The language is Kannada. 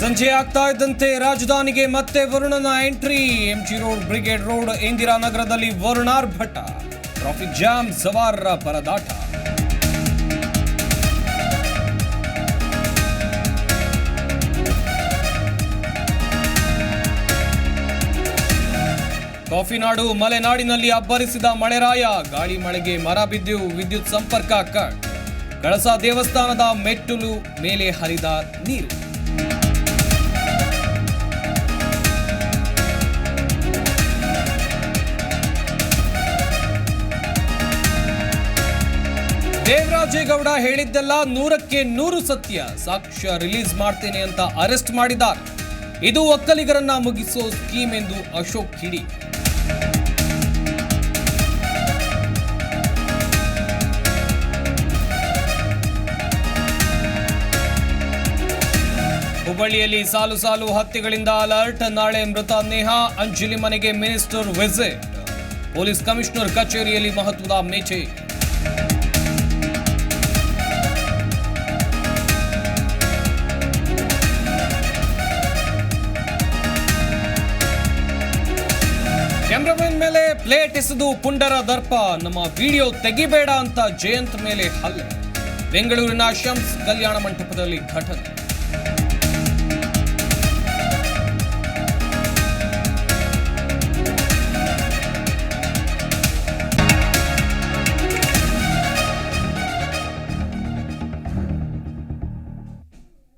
ಸಂಜೆ ಆಗ್ತಾ ಇದ್ದಂತೆ ರಾಜಧಾನಿಗೆ ಮತ್ತೆ ವರುಣನ entry. MG Road, Brigade Road ಇಂದಿರಾನಗರದಲ್ಲಿ ಭಟ್ಟ. ಟ್ರಾಫಿಕ್ ಜಾಮ್, ಸವಾರರ ಪರದಾಟ. ಕಾಫಿನಾಡು, ಮಲೆನಾಡಿನಲ್ಲಿ ಅಬ್ಬರಿಸಿದ ಮಳೆರಾಯ. ಗಾಳಿ ಮಳೆಗೆ ಮರ ಬಿದ್ದು ವಿದ್ಯುತ್ ಸಂಪರ್ಕ ಕಟ್. ಕಳಸ ದೇವಸ್ಥಾನದ ಮೆಟ್ಟಲು ಮೇಲೆ ಹರಿದ ನೀರು. ದೇವರಾಜೇಗೌಡ ಹೇಳಿದ್ದೆಲ್ಲ ನೂರಕ್ಕೆ ನೂರು ಸತ್ಯ. ಸಾಕ್ಷ್ಯ ರಿಲೀಸ್ ಮಾಡ್ತೇನೆ ಅಂತ ಅರೆಸ್ಟ್ ಮಾಡಿದ್ದಾರೆ. ಇದು ಒಕ್ಕಲಿಗರನ್ನ ಮುಗಿಸೋ ಸ್ಕೀಮ್ ಎಂದು ಅಶೋಕ್ ಹಿಡಿ ಹುಬ್ಬಳ್ಳಿಯಲ್ಲಿ ಸಾಲು ಸಾಲು ಹತ್ಯೆಗಳಿಂದ ಅಲರ್ಟ್. ನಾಳೆ ಮೃತ ನೇಹಾ, ಅಂಜಲಿ ಮನೆಗೆ ಮಿನಿಸ್ಟರ್ ವಿಸಿಟ್ ಪೊಲೀಸ್ ಕಮಿಷನರ್ ಕಚೇರಿಯಲ್ಲಿ ಮಹತ್ವದ ಮೀಟಿಂಗ್ ಕ್ಯಾಮ್ರಾಮನ್ ಮೇಲೆ ಪ್ಲೇಟ್ ಎಸೆದು ಪುಂಡರ ದರ್ಪ. ನಮ್ಮ ವಿಡಿಯೋ ತೆಗಿಬೇಡ ಅಂತ ಜಯಂತ್ ಮೇಲೆ ಹಲ್ಲೆ. ಬೆಂಗಳೂರಿನ ಶಮ್ಸ್ ಕಲ್ಯಾಣ ಮಂಟಪದಲ್ಲಿ ಘಟನೆ.